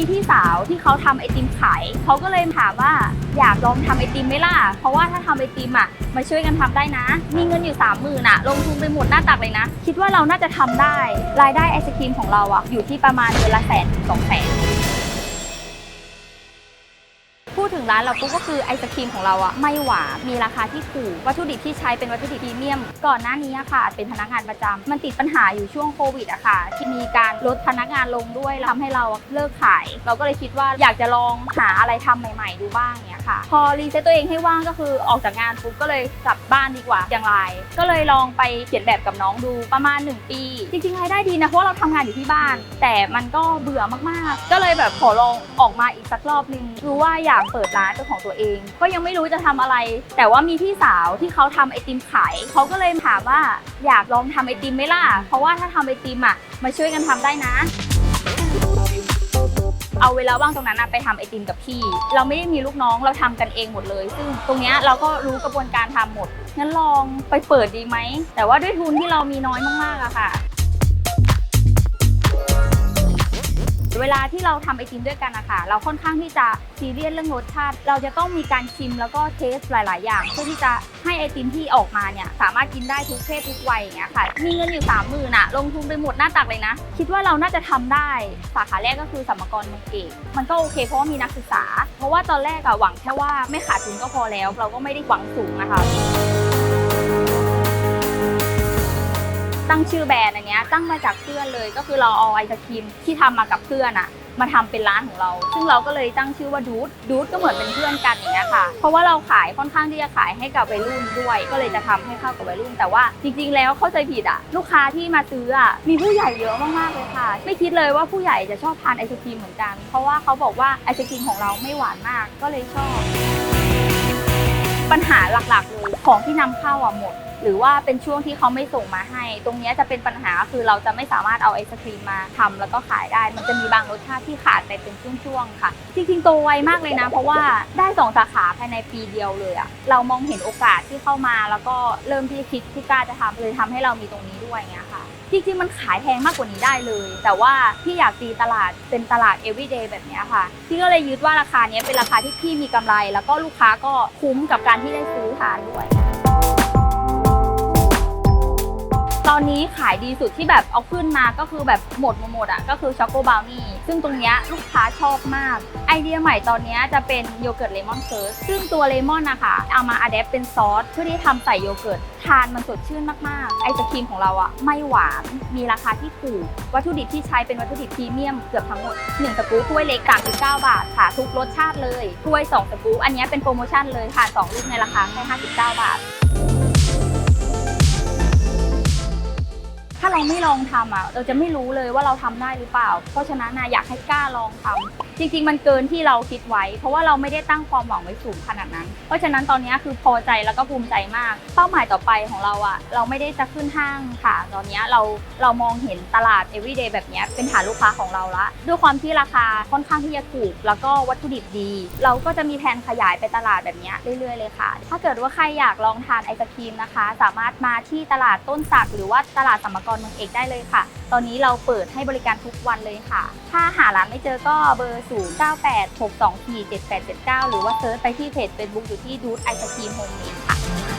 มีพี่สาวที่เขาทำไอติมขายเขาก็เลยถามว่าอยากลองทำไอติมไหมล่ะ เพราะว่าถ้าทำไอติมอะมาช่วยกันทำได้นะ มีเงินอยู่สามหมื่นอะ ลงทุนไปหมดหน้าตักเลยนะ คิดว่าเราน่าจะทำได้ รายได้ไอศครีมของเราอะอยู่ที่ประมาณเดือนละแสนสองแสน ดถึงร้านเราปุ๊บก็คือไอศครีมของเราอะไม่หวานมีราคาที่ถูกวัตถุดิบที่ใช้เป็นวัตถุดิบพรีเมียม ก่อนหน้านี้อะค่ะ เป็นพนักงานประจำมันติดปัญหาอยู่ช่วงโควิดอะค่ะ ที่มีการลดพนักงานลงด้วยทำให้เราเลิกขาย เราก็เลยคิดว่าอยากจะลองหาอะไรทำใหม่ ๆ ดูบ้างเนี้ยค่ะ พอรีเซ็ตตัวเองให้ว่างก็คือออกจากงานปุ๊บก็เลยกลับบ้านดีกว่าอย่างไร ก็เลยลองไปเขียนแบบกับน้องดูประมาณ 1 ปี จริงๆรายได้ดีนะเพราะเราทำงานอยู่ที่บ้าน แต่มันก็เบื่อมากๆ ก็เลยแบบขอลองออกมาอีกสักรอบนึงรู้ว่าอยากเปิดิดร้านเป็นของตัวเอง ก็ยังไม่รู้จะทำอะไร แต่ว่ามีพี่สาวที่เขาทำไอติมขายเขาก็เลยถามว่าอยากลองทำไอติมไหมล่ะ เพราะว่าถ้าทำไอติมอะมาช่วยกันทำได้นะเอาเวลาว่างตรงนั้นไปทำไอติมกับพี่ เราไม่ได้มีลูกน้องเราทำกันเองหมดเลย ซึ่งตรงนี้เราก็รู้กระบวนการทำหมดงั้นลองไปเปิดดีไหมแต่ว่าด้วยทุนที่เรามีน้อยมากๆอะค่ะ เวลาที่เราทำไอติมด้วยกันอะคะเราค่อนข้างที่จะซีเรียสเรื่องรสชาติ เราจะต้องมีการชิมแล้วก็เทสหลาย ๆ อย่าง เพื่อที่จะให้ไอติมที่ออกมาเนี่ยสามารถกินได้ทุกเพศทุกวัยอย่างเงี้ยค่ะ มีเงินอยู่สามหมื่นอะลงทุนไปหมดหน้าตักเลยนะ คิดว่าเราน่าจะทำได้สาขาแรกก็คือสัมมกรเมืองเอกมันก็โอเคเพราะว่ามีนักศึกษา เพราะว่าตอนแรกอะหวังแค่ว่าไม่ขาดทุนก็พอแล้ว เราก็ไม่ได้หวังสูงนะคะ ตั้งชื่อแบรนด์อันเนี้ยตั้งมาจากเพื่อนเลย ก็คือเราเอาไอศครีมที่ทำมากับเพื่อนอะมาทำเป็นร้านของเรา ซึ่งเราก็เลยตั้งชื่อว่าดูดดูดก็เหมือนเป็นเพื่อนกันอย่างเงี้ยค่ะ เพราะว่าเราขายค่อนข้างที่จะขายให้กับวัยรุ่นด้วย ก็เลยจะทำให้เข้ากับวัยรุ่น แต่ว่าจริง ๆ แล้วเข้าใจผิดอะลูกค้าที่มาซื้ออะมีผู้ใหญ่เยอะมากๆเลยค่ะ ไม่คิดเลยว่าผู้ใหญ่จะชอบทานไอศครีมเหมือนกัน เพราะว่าเขาบอกว่าไอศครีมของเราไม่หวานมาก ก็เลยชอบ ปัญหาหลักๆเลยของที่นำเข้าอะหมด หรือว่าเป็นช่วงที่เขาไม่ส่งมาให้ ตรงนี้จะเป็นปัญหาคือเราจะไม่สามารถเอาไอศครีมมาทำแล้วก็ขายได้ มันจะมีบางรสชาติที่ขาดไปเป็นช่วงๆค่ะ จริงๆโตไวมากเลยนะ เพราะว่าได้สองสาขาภายในปีเดียวเลยอะเรามองเห็นโอกาสที่เข้ามา แล้วก็เริ่มที่คิดที่กล้าจะทำเลยทำให้เรามีตรงนี้ด้วยเงี้ยค่ะจริงๆมันขายแพงมากกว่านี้ได้เลย แต่ว่าพี่อยากตีตลาดเป็นตลาด everyday แบบเนี้ยค่ะ พี่ก็เลยยึดว่าราคาเนี้ยเป็นราคาที่พี่มีกำไร แล้วก็ลูกค้าก็คุ้มกับการที่ได้ซื้อทานด้วย ตอนนี้ขายดีสุดที่แบบเอาขึ้นมาก็คือแบบหมดหมดอะก็คือช็อกโกบาวนี่ซึ่งตรงเนี้ยลูกค้าชอบมาก ไอเดียใหม่ตอนนี้จะเป็นโยเกิร์ตเลมอนเคิร์สซึ่งตัวเลมอนนะคะเอามาอัดแอปเป็นซอสเพื่อที่ทำใส่โยเกิร์ตทานมันสดชื่นมากๆ ไอศครีมของเราอะไม่หวานมีราคาที่ถูก วัตถุดิบที่ใช้เป็นวัตถุดิบพรีเมียมเกือบทั้งหมด1สกู๊ปถ้วยเล็ก39 บาทค่ะ ทุกรสชาติเลยถ้วย2สกู๊ปอันนี้เป็นโปรโมชั่นเลยทาน2ลูกในราคาแค่59 บาท ถ้าเราไม่ลองทำอะเราจะไม่รู้เลยว่าเราทำได้หรือเปล่า เพราะฉะนั้นนะอยากให้กล้าลองทำ จริง ๆ มันเกินที่เราคิดไว้ เพราะว่าเราไม่ได้ตั้งความหวังไว้สูงขนาดนั้น เพราะฉะนั้นตอนนี้คือพอใจแล้วก็ภูมิใจมาก เป้าหมายต่อไปของเราอะ เราไม่ได้จะขึ้นห้างค่ะ ตอนนี้เราเรามองเห็นตลาด everyday แบบนี้เป็นฐานลูกค้าของเราละด้วยความที่ราคาค่อนข้างที่จะถูก แล้วก็วัตถุดิบดี เราก็จะมีแผนขยายไปตลาดแบบนี้เรื่อยๆเลยค่ะ ถ้าเกิดว่าใครอยากลองทานไอศครีมนะคะ สามารถมาที่ตลาดต้นสักหรือว่าตลาดสัมมกรเมืองเอกได้เลยค่ะ ตอนนี้เราเปิดให้บริการทุกวันเลยค่ะ ถ้าหาร้านไม่เจอก็เบอร์ 0 9 8 6 2 4 7 8 7 9 หรือว่าเซิร์ชไปที่เพจ Facebook อยู่ที่ดูดไอศครีมโฮมเมดค่ะ